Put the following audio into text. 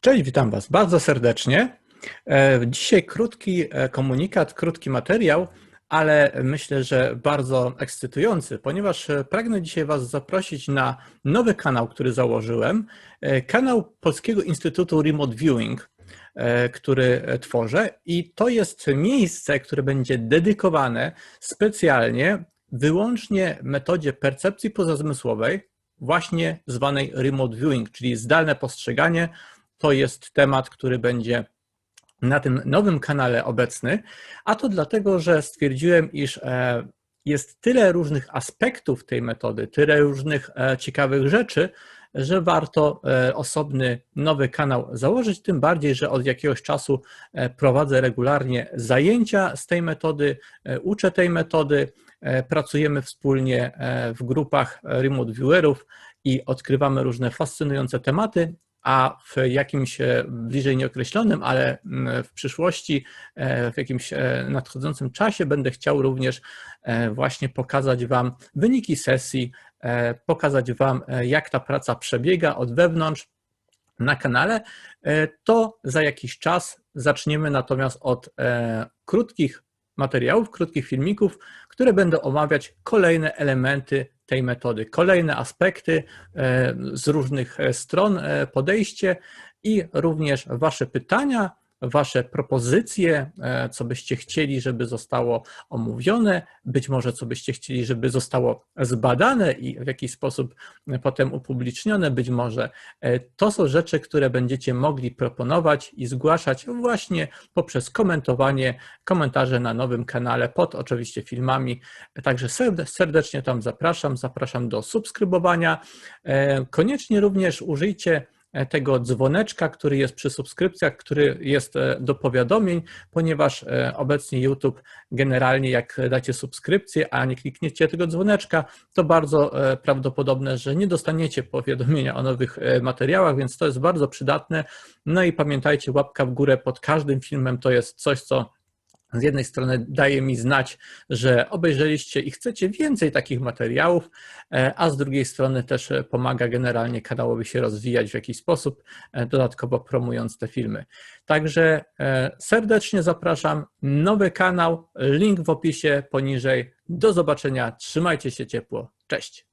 Cześć, witam Was bardzo serdecznie. E, Dzisiaj krótki e, komunikat, krótki materiał, ale myślę, że bardzo ekscytujący, ponieważ e, pragnę dzisiaj Was zaprosić na nowy kanał, który założyłem. Kanał Polskiego Instytutu Remote Viewing, który tworzę, i to jest miejsce, które będzie dedykowane specjalnie wyłącznie metodzie percepcji pozazmysłowej, właśnie zwanej remote viewing, czyli zdalne postrzeganie to jest temat, który będzie na tym nowym kanale obecny, a to dlatego, że stwierdziłem, iż e, jest tyle różnych aspektów tej metody, tyle różnych e, ciekawych rzeczy, że warto e, osobny nowy kanał założyć, tym bardziej, że od jakiegoś czasu prowadzę regularnie zajęcia z tej metody, uczę tej metody, pracujemy wspólnie w grupach remote viewerów i odkrywamy różne fascynujące tematy a w jakimś e, bliżej nieokreślonym, ale mm, w przyszłości, e, w jakimś e, nadchodzącym czasie będę chciał również właśnie pokazać Wam wyniki sesji, pokazać Wam, jak ta praca przebiega od wewnątrz na kanale. To za jakiś czas zaczniemy natomiast od krótkich materiałów, krótkich filmików, które będą omawiać kolejne elementy tej metody. Kolejne aspekty e, z różnych e, stron e, podejście i również Wasze pytania, Wasze propozycje, co byście chcieli, żeby zostało omówione, być może co byście chcieli, żeby zostało zbadane i w jakiś sposób potem upublicznione, być może to są rzeczy, które będziecie mogli proponować i zgłaszać właśnie poprzez komentowanie, komentarze na nowym kanale pod oczywiście filmami. Także serdecznie tam zapraszam, zapraszam do subskrybowania. Koniecznie również użyjcie E, tego dzwoneczka, który jest przy subskrypcjach, który jest e, do powiadomień, ponieważ e, obecnie YouTube generalnie jak dacie subskrypcję, a nie klikniecie tego dzwoneczka, to bardzo prawdopodobne, że nie dostaniecie powiadomienia o nowych materiałach, więc to jest bardzo przydatne. No i pamiętajcie, łapka w górę pod każdym filmem to jest coś, co z jednej strony daje mi znać, że obejrzeliście i chcecie więcej takich materiałów, e, a z drugiej strony też pomaga generalnie kanałowi się rozwijać w jakiś sposób, e, dodatkowo promując te filmy. Także e, serdecznie zapraszam. Nowy kanał, link w opisie poniżej. Do zobaczenia. Trzymajcie się ciepło. Cześć.